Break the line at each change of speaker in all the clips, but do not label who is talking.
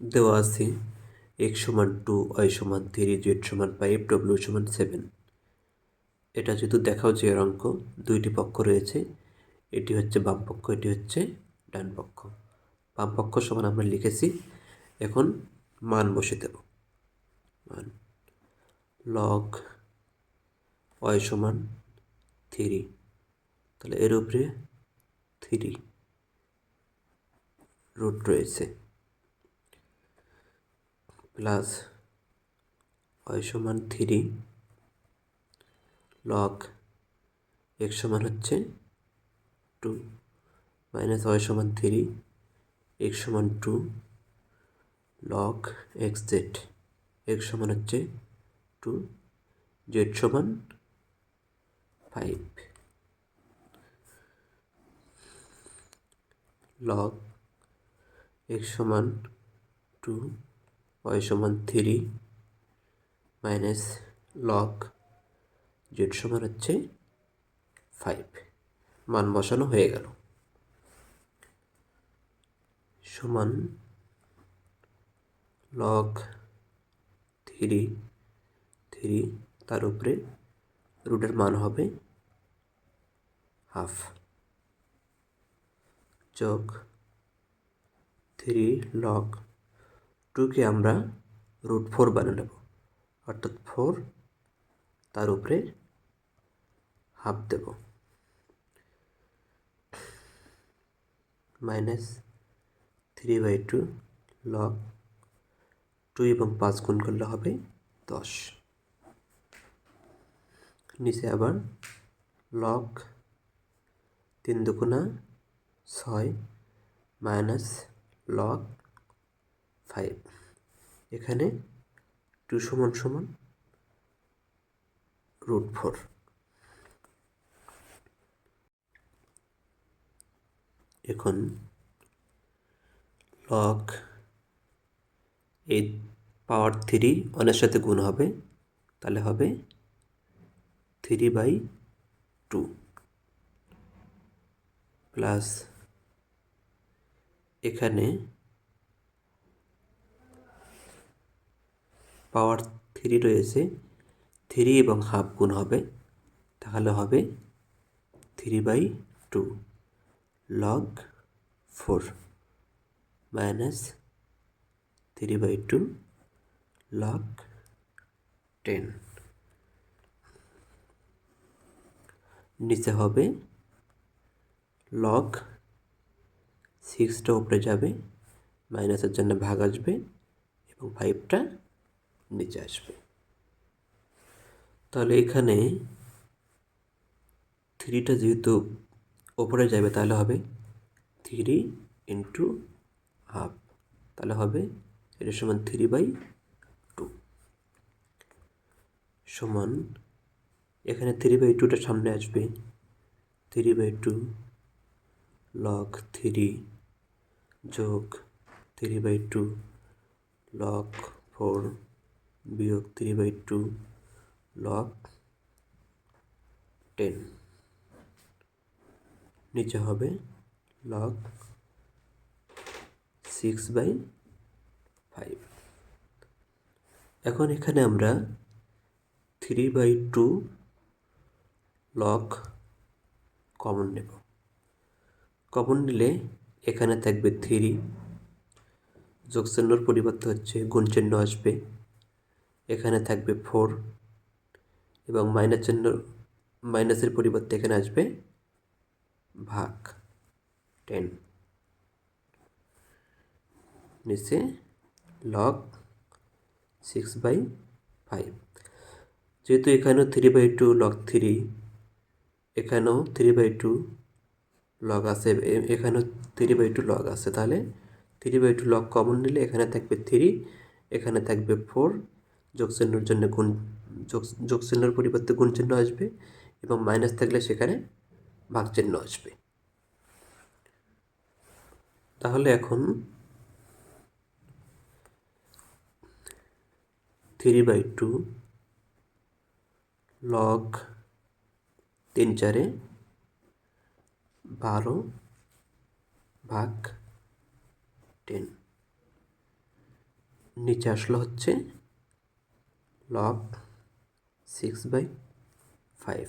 দেওয়া আছে এক্স সমান টু ওয়াই সমান থ্রি জেড সমান ফাইভ ডব্লিউ সমান সেভেন এটা যেহেতু দেখাও যে এর অঙ্ক, দুইটি পক্ষ রয়েছে, এটি হচ্ছে বাম পক্ষ, এটি হচ্ছে ডান পক্ষ। বাম পক্ষ সমান আমরা লিখেছি, এখন মান বসে দেব। মান লগ ওয়াই সমান থ্রি তাহলে এর উপরে থ্রি রুট রয়েছে। প্লাস ওয়াই সমান থ্রি লগ এক্স সমান হচ্ছে টু মাইনাস ওয়াই সমান থ্রি এক্স সমান two log X Z X সমান হচ্ছে টু জেড সমান ফাইভ লগ এক্স সমান টু ওয়াই সমান থ্রি মাইনাস লগ জেড সমান হচ্ছে ফাইভ মান বসানো হয়ে গেল। সমান লগ থ্রি থ্রি তার উপরে রুটের মান হবে হাফ যোগ থ্রি লগ টুকে আমরা রুট ফোর বানিয়ে নেব। অর্থাৎ ফোর তার উপরে half Dev. Minus three by two log two এবং পাঁচ গুণ করলে হবে দশ। নিচে আবার লগ তিন দুগুণা ছয় মাইনাস লগ ফাইভ এখানে টু সমান সমান রুট ফোর এখন লগ এই পাওয়ার থ্রি ওয়ানের সাথে গুণ হবে, তাহলে হবে থ্রি বাই টু প্লাস এখানে পাওয়ার থ্রি রয়েছে, থ্রি এবং হাফ গুণ হবে, তাহলে হবে three by two log four minus three by two log ten. নিচে হবে লগ সিক্সটা উপরে যাবে, মাইনাসের জন্য ভাগ আসবে এবং ফাইভটা নিচে আসবে। তাহলে এখানে থ্রিটা যেহেতু ওপরে যাবে, তাহলে হবে থ্রি ইন্টু হাফ তাহলে হবে এটা সমান থ্রি বাই টু সমান এখানে থ্রি বাই টুটা সামনে আসবে। Three by two log three যোগ three by two log four বিয়োগ three by two log ten নিচে হবে লগ সিক্স বাই ফাইভ এখন এখানে আমরা three by two log common নেব। কমন নিলে এখানে থাকবে থ্রি যোগচিহ্নর পরিবর্তে হচ্ছে গুণ চিহ্ন আসবে। এখানে থাকবে ফোর এবং মাইনাস চিহ্ন, মাইনাসের পরিবর্তে এখানে আসবে ভাগ টেন। নিচে লগ সিক্স বাই ফাইভ যেহেতু এখানেও three by two log three এখানেও থ্রি বাই টু লগ আছে এখানেও থ্রি বাই টু লগ আছে। তাহলে three by two log common নিলে এখানে থাকবে থ্রি এখানে থাকবে ফোর যোগচিহ্নর জন্য গুণ, যোগ যোগচিহ্নর পরিবর্তে গুণ চিহ্ন আসবে এবং মাইনাস থাকলে সেখানে ভাগ চিহ্ন আসবে। তাহলে এখন থ্রি বাই টু লগ তিন চারে বারো ভাগ টেন নিচে আসলো হচ্ছে log six by five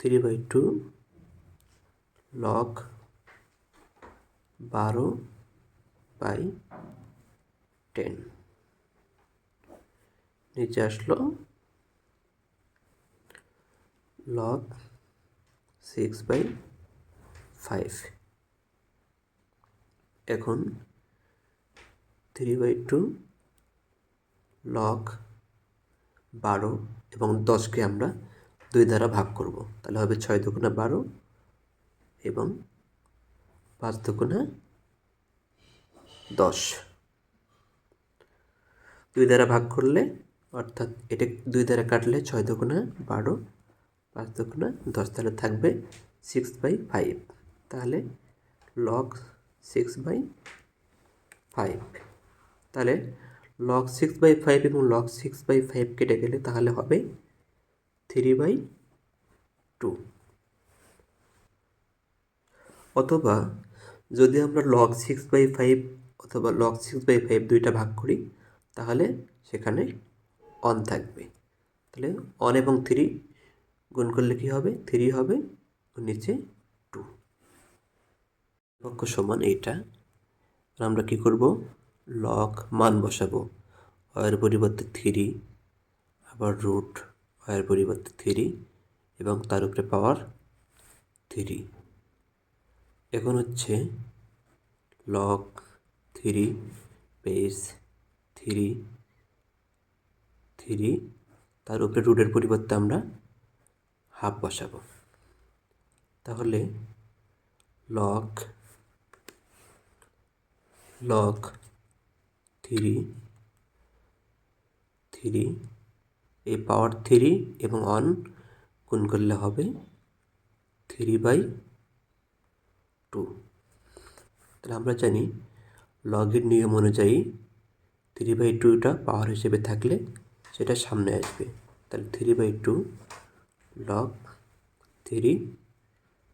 three by two log বারো বাই টেন নিচে আসলো লগ সিক্স বাই ফাইভ এখন থ্রি বাই টু লগ বারো এবং দশকে আমরা দুই দ্বারা ভাগ করব। তাহলে হবে ছয় দুগুণা বারো এবং পাঁচ দুগুণা দশ। দুই দ্বারা ভাগ করলে, অর্থাৎ এটা দুই দ্বারা কাটলে ছয় দুগুণা বারো, পাঁচ দুগুণা দশ, তাহলে থাকবে সিক্স বাই ফাইভ তাহলে লগ সিক্স বাই ফাইভ তাহলে লগ সিক্স বাই ফাইভ এবং লগ সিক্স বাই ফাইভ কেটে গেলে তাহলে হবে থ্রি বাই টু অথবা যদি আমরা লগ সিক্স বাই ফাইভ অথবা লগ সিক্স বাই ফাইভ দুইটা ভাগ করি, তাহলে সেখানে অন থাকবে। তাহলে অন এবং থ্রি গুণ করলে কী হবে? থ্রি হবে নিচে টু পক্ষ সমান এইটা। আমরা কী করব? লগ মান বসাবো অয়ের পরিবর্তে থ্রি আবার রুট অয়ের পরিবর্তে থ্রি এবং তার উপরে পাওয়ার থ্রি এখন হচ্ছে log three base three three তার উপরে রুটের পরিবর্তে আমরা হাফ বসাবো। তাহলে লক লগ থ্রি থ্রি এই পাওয়ার থ্রি এবং অন গুণ করলে হবে থ্রি বাই টু তাহলে আমরা জানি লগের নিয়ম অনুযায়ী থ্রি বাই টুটা পাওয়ার হিসেবে থাকলে সেটা সামনে আসবে। তাহলে three by two log three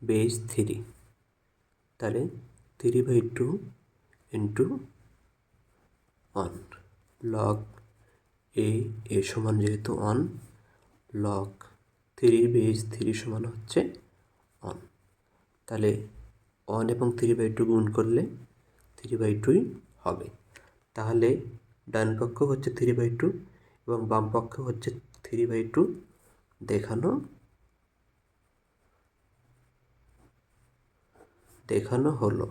base three তাহলে three by two into one log A A সমান যেহেতু one log three base three সমান হচ্ছে অন তাহলে অন এবং থ্রি বাই টু গুণ করলে থ্রি বাই টুই হবে। তাহলে ডান পক্ষ হচ্ছে থ্রি বাই টু এবং বাম পক্ষ হচ্ছে থ্রি বাই টু দেখানো দেখানো হলো।